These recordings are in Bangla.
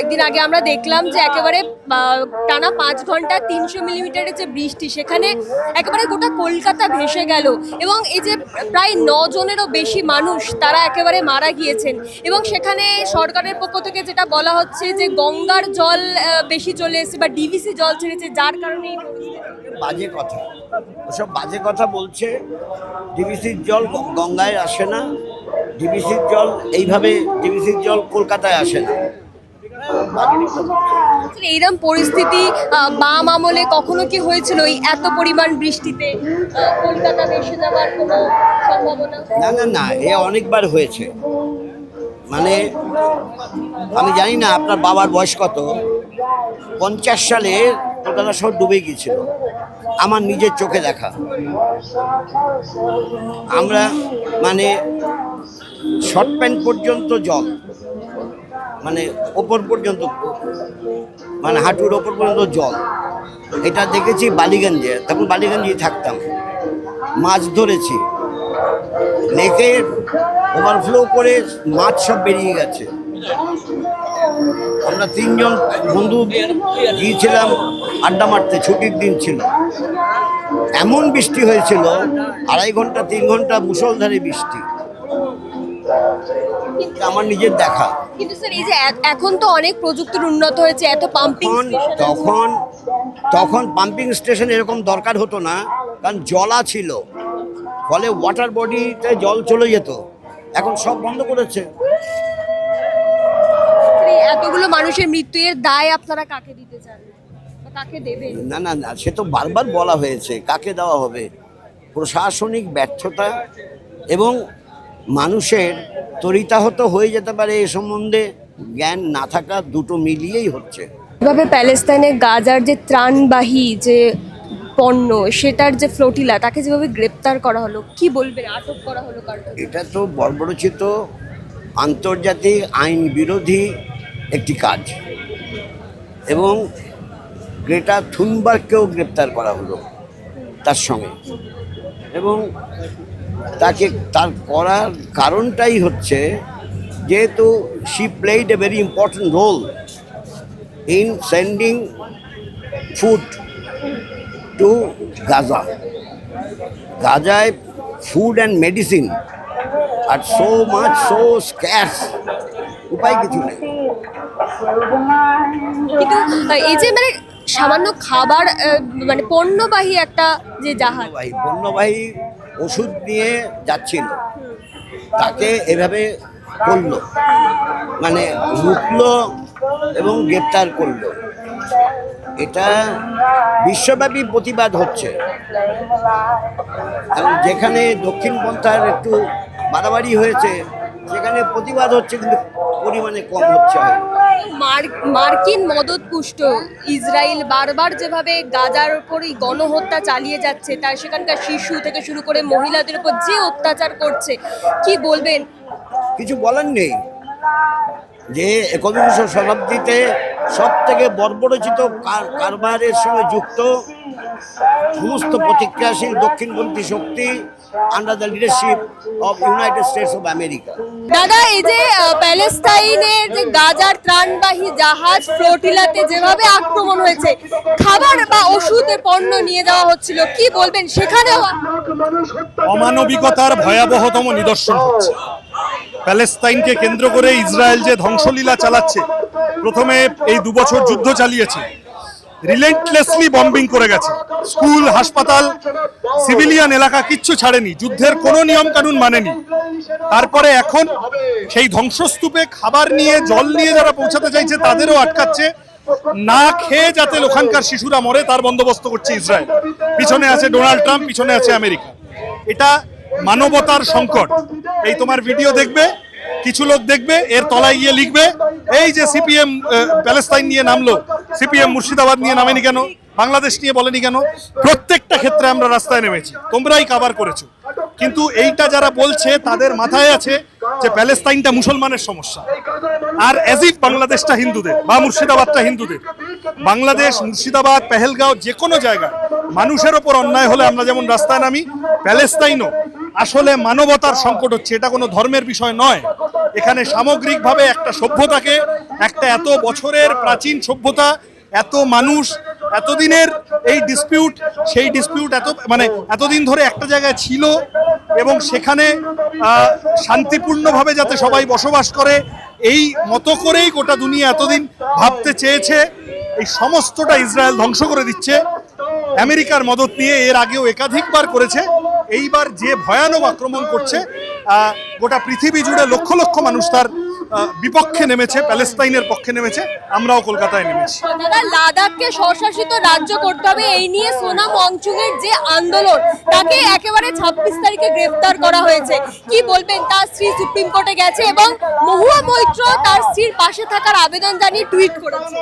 কয়েকদিন আগে আমরা দেখলাম যে একেবারে টানা পাঁচ ঘণ্টা তিনশো মিলিমিটারের যে বৃষ্টি, সেখানে একেবারে গোটা কলকাতা ভেসে গেল। এবং এই যে প্রায় জনেরও বেশি মানুষ, তারা একেবারে মারা গিয়েছেন। এবং সেখানে সরকারের পক্ষ থেকে যেটা বলা হচ্ছে যে গঙ্গার জল বেশি চলে এসেছে বা ডিভিসি জল ছেড়েছে, যার কারণে বাজে কথা। ওসব বাজে কথা বলছে। ডিবিসির জল গঙ্গায় আসে না। ডিবিসির জল এইভাবে ডিবিসির জল কলকাতায় আসে না বাজে কথা বলছে। আসলে এইরকম পরিস্থিতি বাম আমলে কখনো কি হয়েছিল? এই এত পরিমাণ বৃষ্টিতে কলকাতা যাওয়ার কোনো সম্ভাবনা? না না না, এ অনেকবার হয়েছে। মানে আমি জানি না আপনার বাবার বয়স কত। পঞ্চাশ সালে কলকাতা শহর ডুবে গিয়েছিল। আমার নিজের চোখে দেখা। আমরা মানে শর্ট প্যান্ট পর্যন্ত জল। মানে ওপর পর্যন্ত মানে হাঁটুর ওপর পর্যন্ত জল। এটা দেখেছি বালিগঞ্জে, তখন বালিগঞ্জেই থাকতাম। মাছ ধরেছি। লেকে ওভারফ্লো করে মাছ সব বেরিয়ে গেছে। আমরা তিনজন বন্ধু গিয়েছিলাম, আড্ডা মারতে, ছুটির দিন ছিল। এমন বৃষ্টি হয়েছিল, আড়াই ঘণ্টা, তিন ঘণ্টা মুষলধারে বৃষ্টি। এটা আমার নিজের দেখা। কিন্তু স্যার এই যে এখন তো অনেক প্রযুক্তির উন্নত হয়েছে এত পাম্পিং তখন তখন তখন পাম্পিং স্টেশন এরকম দরকার হতো না কারণ জলা ছিল। ফলে ওয়াটার বডিতে জল চলে যেত। এখন সব বন্ধ করেছে। এতগুলো মানুষের মৃত্যু এর দায় আপনারা কাকে দিতে চান? কাকে দেবেন? না না না সে তো বারবার বলা হয়েছে কাকে দেওয়া হবে? প্রশাসনিক ব্যর্থতা এবং মানুষের তরিতাহত হয়ে যেতে পারে এ সম্বন্ধে জ্ঞান না থাকা দুটো মিলিয়েই হচ্ছে। এভাবে প্যালেস্তাইনে গাজার যে ত্রাণবাহী যে পণ্য সেটার যে ফ্লোটিলা তাকে যেভাবে গ্রেপ্তার করা হলো কি বলবেন? আটক করা হলো এটা তো বর্বরচিত আন্তর্জাতিক আইন বিরোধী একটি কাজ। এবং গ্রেটা থুনবার্গকেও গ্রেপ্তার করা হলো তার সঙ্গে। এবং তাকে, তার করার কারণটাই হচ্ছে যেহেতু she played a very important role in sending food to Gaza গাজায় ফুড অ্যান্ড মেডিসিন আর সো মাচ সো স্ক্যাস উপায় কিছু নেই। কিন্তু, এই যে মানে সামান্য খাবার মানে পণ্যবাহী একটা যে জাহাজ। পণ্যবাহী ওষুধ নিয়ে যাচ্ছিল। তাকে এভাবে করল। মানে রুখলো এবং গ্রেপ্তার করল। এটা বিশ্বব্যাপী প্রতিবাদ হচ্ছে। এবং যেখানে দক্ষিণপন্থার একটু বাড়াবাড়ি হয়েছে, সেখানে প্রতিবাদ হচ্ছে কিন্তু পরিমাণে কম হচ্ছে। মার্কিন মদতপুষ্ট ইসরায়েল বারবার যেভাবে গাজার উপরই গণহত্যা চালিয়ে যাচ্ছে, তার সেখানকার শিশু থেকে শুরু করে মহিলাদের উপর যে অত্যাচার করছে, কি বলবেন? কিছু বলার নেই। যে একবিংশ শতাব্দীতে সব থেকে বর্বরচিত কার- কারবারের সঙ্গে যুক্ত, সমস্ত প্রতিক্রিয়াশীল দক্ষিণপন্থী শক্তি under the leadership of United States of America দাদা এই যে প্যালেস্তাইনের যে গাজার ত্রাণবাহী জাহাজ ফ্লোটিলাতে যেভাবে আক্রমণ হয়েছে খাবার বা ওষুধের পণ্য নিয়ে যাওয়া হচ্ছিল কি বলবেন? সেখানেও অমানবিকতার ভয়াবহতম নিদর্শন হচ্ছে। প্যালেস্তাইনকে কেন্দ্র করে ইসরায়েল যে ধ্বংসলীলা চালাচ্ছে প্রথমে এই দুবছর যুদ্ধ চালিয়েছে। রিলেন্টলেসলি বম্বিং করে গেছে। স্কুল, হাসপাতাল সিভিলিয়ান এলাকা কিচ্ছু ছাড়েনি। যুদ্ধের কোনো নিয়ম কানুন মানেনি। তারপরে এখন সেই ধ্বংসস্তূপে খাবার নিয়ে, জল নিয়ে যারা পৌঁছাতে চাইছে, তাদেরও আটকাচ্ছে। না খেয়ে যাতে ওখানকার শিশুরা মরে, তার বন্দোবস্ত করছে ইসরায়েল। পিছনে আছে ডোনাল্ড ট্রাম্প, পিছনে আছে আমেরিকা। এটা মানবতার সংকট। এই তোমার ভিডিও দেখবে, কিছু লোক দেখবে, এর তলায় গিয়ে লিখবে, এই যে সিপিএম প্যালেস্তাইন নিয়ে নামলো সিপিএম মুর্শিদাবাদ নিয়ে নামেনি কেন? বাংলাদেশ নিয়ে বলেনি কেন? প্রত্যেকটা ক্ষেত্রে আমরা রাস্তায় নেমেছি। তোমরাই কাবার করেছ। কিন্তু এইটা যারা বলছে, তাদের মাথায় আছে যে প্যালেস্তাইনটা মুসলমানের সমস্যা। আর অ্যাজিফ বাংলাদেশটা হিন্দুদের বা মুর্শিদাবাদটা হিন্দুদের। বাংলাদেশ, মুর্শিদাবাদ, পেহেলগাঁও যে কোনো জায়গায় মানুষের ওপর অন্যায় হলে আমরা যেমন রাস্তায় নামি, প্যালেস্তাইনও। আসলে মানবতার সংকট হচ্ছে, এটা কোনো ধর্মের বিষয় নয়। এখানে সামগ্রিকভাবে একটা সভ্যতাকে, একটা এত বছরের প্রাচীন সভ্যতা এত মানুষ, এতদিনের এই ডিসপিউট সেই ডিসপিউট এত মানে এতদিন ধরে একটা জায়গায় ছিল এবং সেখানে শান্তিপূর্ণভাবে যাতে সবাই বসবাস করে, এই মতো করেই গোটা দুনিয়া এতদিন ভাবতে চেয়েছে, এই সমস্তটা ইসরায়েল ধ্বংস করে দিচ্ছে। আমেরিকার মদত নিয়ে এর আগেও একাধিকবার করেছে। এইবার যে ভয়ানক আক্রমণ করছে গোটা পৃথিবী জুড়ে লক্ষ লক্ষ মানুষ তার বিপক্ষে নেমেছে প্যালেস্তাইনের পক্ষে নেমেছে আমরাও কলকাতায় নেমেছি। দাদা লাদাখকে স্বশাসিত রাজ্য করতে হবে এই নিয়ে সোনাম এর যে আন্দোলন তাকে একেবারে ছাব্বিশ তারিখে গ্রেফতার করা হয়েছে। কি বলবেন তার স্ত্রী সুপ্রিম কোর্টে গেছে এবং মহুয়া মৈত্র তার স্ত্রীর পাশে থাকার আবেদন জানিয়ে টুইট করেছে।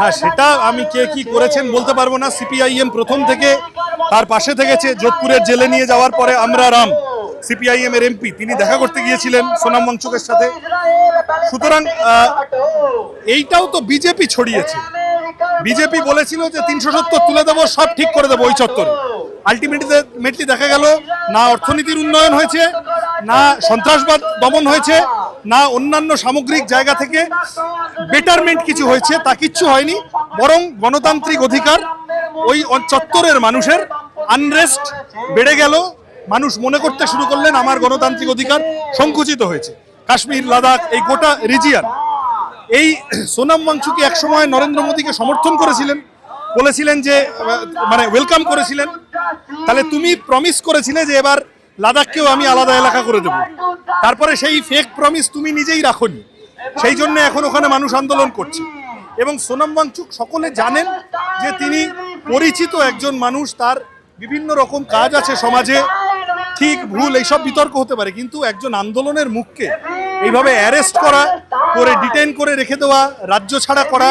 না সেটা আমি কে কি করেছেন বলতে পারব না। সিপিআইএম প্রথম থেকে তার পাশে থেকেছে যোধপুরের জেলে নিয়ে যাওয়ার পরে আমরা রাম। সিপিআইএম এর এমপি, তিনি দেখা করতে গিয়েছিলেন সোনাম ওয়াংচুকের সাথে। সুতরাং এইটাও তো বিজেপি ছড়িয়েছে। বিজেপি বলেছিল যে তিনশো সত্তর তুলে দেবো, সব ঠিক করে দেবো ওই চত্বরে। আলটিমেটলি দেখা গেল, না অর্থনীতির উন্নয়ন হয়েছে, না সন্ত্রাসবাদ দমন হয়েছে, না অন্যান্য সামগ্রিক জায়গা থেকে বেটারমেন্ট কিছু হয়েছে, তা কিচ্ছু হয়নি। বরং গণতান্ত্রিক অধিকার ওই চত্বরের মানুষের আনরেস্ট বেড়ে গেল। মানুষ মনে করতে শুরু করলেন, আমার গণতান্ত্রিক অধিকার সংকুচিত হয়েছে। কাশ্মীর, লাদাখ, এই গোটা রিজিয়ান এই সোনাম ওয়াংচুকি একসময় নরেন্দ্র মোদীকে সমর্থন করেছিলেন, বলেছিলেন যে মানে ওয়েলকাম করেছিলেন। তাহলে তুমি প্রমিস করেছিলে যে এবার লাদাখকেও আমি আলাদা এলাকা করে দেব। তারপরে সেই ফেক প্রমিস তুমি নিজেই রাখোনি। সেই জন্য এখন ওখানে মানুষ আন্দোলন করছে। এবং সোনাম ওয়াংচুক সকলে জানেন যে তিনি পরিচিত একজন মানুষ, তার বিভিন্ন রকম কাজ আছে সমাজে। ঠিক ভুল এইসব বিতর্ক হতে পারে কিন্তু একজন আন্দোলনের মুখকে এইভাবে অ্যারেস্ট করা করে ডিটেন করে রেখে দেওয়া রাজ্য ছাড়া করা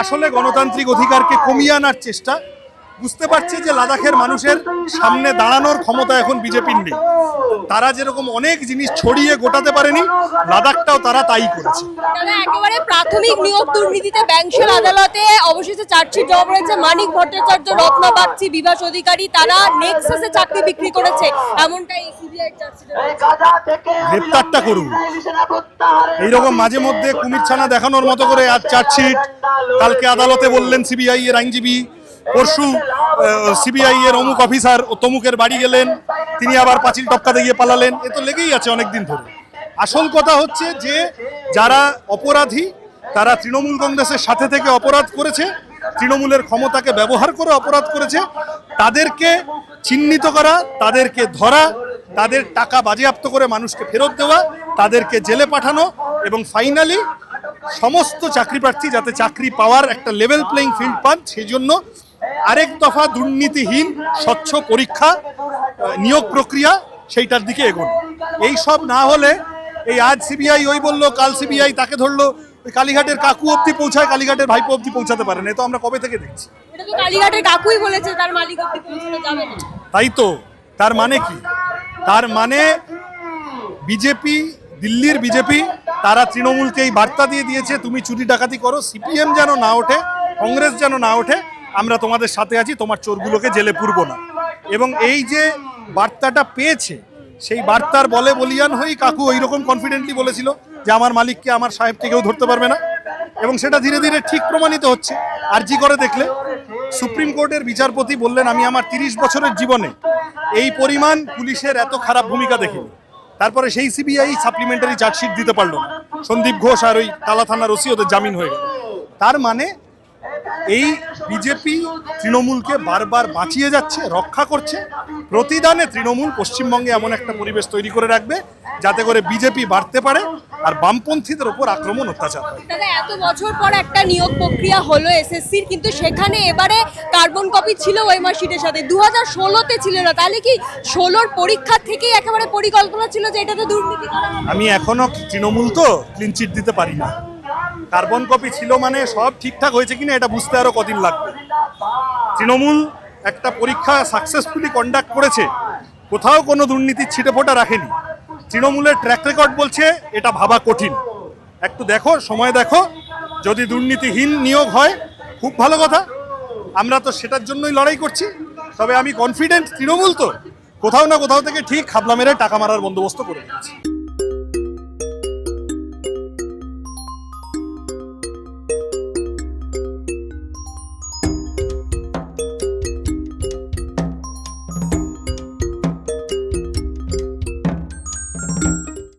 আসলে গণতান্ত্রিক অধিকারকে কমিয়ে আনার চেষ্টা বুঝতে পারছে যে লাদাখের মানুষের সামনে দাঁড়ানোর ক্ষমতা এখন বিজেপির নেই। তারা যেরকম অনেক জিনিস ছড়িয়ে গোটাতে পারেনি লাদাখটাও তারা তাই করেছে। একেবারে প্রাথমিক নিয়োগ দুর্নীতিতে ব্যাংশের আদালতে অবশেষে চার্জশিট জমা পড়েছে। মানিক ভট্টাচার্য রত্না বাগচি বিভাস অধিকারী তারা নেক্সাসে চাকরি বিক্রি করেছে। এমনটাই সিবিআই গ্রেপ্তারটা করুন। এইরকম মাঝে মধ্যে কুমির ছানা দেখানোর মতো করে আজ চার্জশিট কালকে আদালতে বললেন সিবিআই এর আইনজীবী। পরশু সিবিআই এর অমুক অফিসার ও তমুকের বাড়ি গেলেন, তিনি আবার পাঁচিল টপকাতে গিয়ে পালালেন, এ তো লেগেই আছে অনেকদিন ধরে। আসল কথা হচ্ছে যে, যারা অপরাধী, তারা তৃণমূল কংগ্রেসের সাথে থেকে অপরাধ করেছে, তৃণমূলের ক্ষমতাকে ব্যবহার করে অপরাধ করেছে, তাদেরকে চিহ্নিত করা, তাদেরকে ধরা, তাদের টাকা বাজেয়াপ্ত করে মানুষকে ফেরত দেওয়া, তাদেরকে জেলে পাঠানো এবং ফাইনালি সমস্ত চাকরি প্রার্থী যাতে চাকরি পাওয়ার একটা লেভেল প্লেইং ফিল্ড পান সেই জন্য আরেক দফা দুর্নীতিহীন স্বচ্ছ পরীক্ষা নিয়োগ প্রক্রিয়া সেইটার দিকে এগোন। এই সব না হলে এই আজ সিবিআই ওই বলল কাল সিবিআই তাকে ধরলো কালীঘাটের কাকু অব্দি পৌঁছায় কালীঘাটের ভাইপো অব্দি পৌঁছাতে পারে না। তো আমরা কবে থেকে দেখছি? কালীঘাটের কাকুই বলেছে তার মালিক অব্দি পৌঁছানো যাবে না। তাই তো? তার মানে কি? তার মানে বিজেপি দিল্লির বিজেপি তারা তৃণমূলকে এই বার্তা দিয়ে দিয়েছে তুমি চুরি ডাকাতি করো সিপিএম যেন না ওঠে কংগ্রেস যেন না ওঠে আমরা তোমাদের সাথে আছি, তোমার চোরগুলোকে জেলে পুরব না। এবং এই যে বার্তাটা পেয়েছে, সেই বার্তার বলে বলিয়ান হয়েই কাকু ওই রকম কনফিডেন্টলি বলেছিল যে আমার মালিককে, আমার সাহেবকে কেউ ধরতে পারবে না। এবং সেটা ধীরে ধীরে ঠিক প্রমাণিত হচ্ছে। আর জি করে দেখলে, সুপ্রিম কোর্টের বিচারপতি বললেন, আমি আমার তিরিশ বছরের জীবনে এই পরিমাণ পুলিশের এত খারাপ ভূমিকা দেখিনি। তারপরে সেই সিবিআই সাপ্লিমেন্টারি চার্জশিট দিতে পারল সন্দীপ ঘোষ আর ওই তালা থানার ওসি ওদের জামিন হয়ে তার মানে এই বিজেপি তৃণমূলকে বারবার বাঁচিয়ে যাচ্ছে রক্ষা করছে। প্রতিদানে তৃণমূল পশ্চিমবঙ্গে এমন একটা পরিবেশ তৈরি করে রাখবে যাতে করে বিজেপি বাড়তে পারে আর বামপন্থীদের ওপর আক্রমণ অত্যাচার দাদা এত বছর পর একটা নিয়োগ প্রক্রিয়া হলো এসএসসির কিন্তু সেখানে এবারে কার্বন কপি ছিল ওই মার্কশিটের সাথে। দু হাজার ষোলোতে ছিল না তাহলে কি ষোলোর পরীক্ষা থেকেই একেবারে পরিকল্পনা ছিল যে এটাতে দুর্নীতি করা আমি এখনও তৃণমূল তো ক্লিন চিট দিতে পারি না। কার্বন কপি ছিল মানে সব ঠিকঠাক হয়েছে কিনা এটা বুঝতে আরও কদিন লাগবে। তৃণমূল একটা পরীক্ষা সাকসেসফুলি কন্ডাক্ট করেছে, কোথাও কোনো দুর্নীতির ছিটে ফোটা রাখেনি। তৃণমূলের ট্র্যাক রেকর্ড বলছে এটা ভাবা কঠিন। একটু দেখো, সময় দেখো, যদি দুর্নীতিহীন নিয়োগ হয়, খুব ভালো কথা। আমরা তো সেটার জন্যই লড়াই করছি। তবে আমি কনফিডেন্ট তৃণমূল তো, কোথাও না কোথাও থেকে ঠিক খাবলা মেরে টাকা মারার বন্দোবস্ত করে দিচ্ছে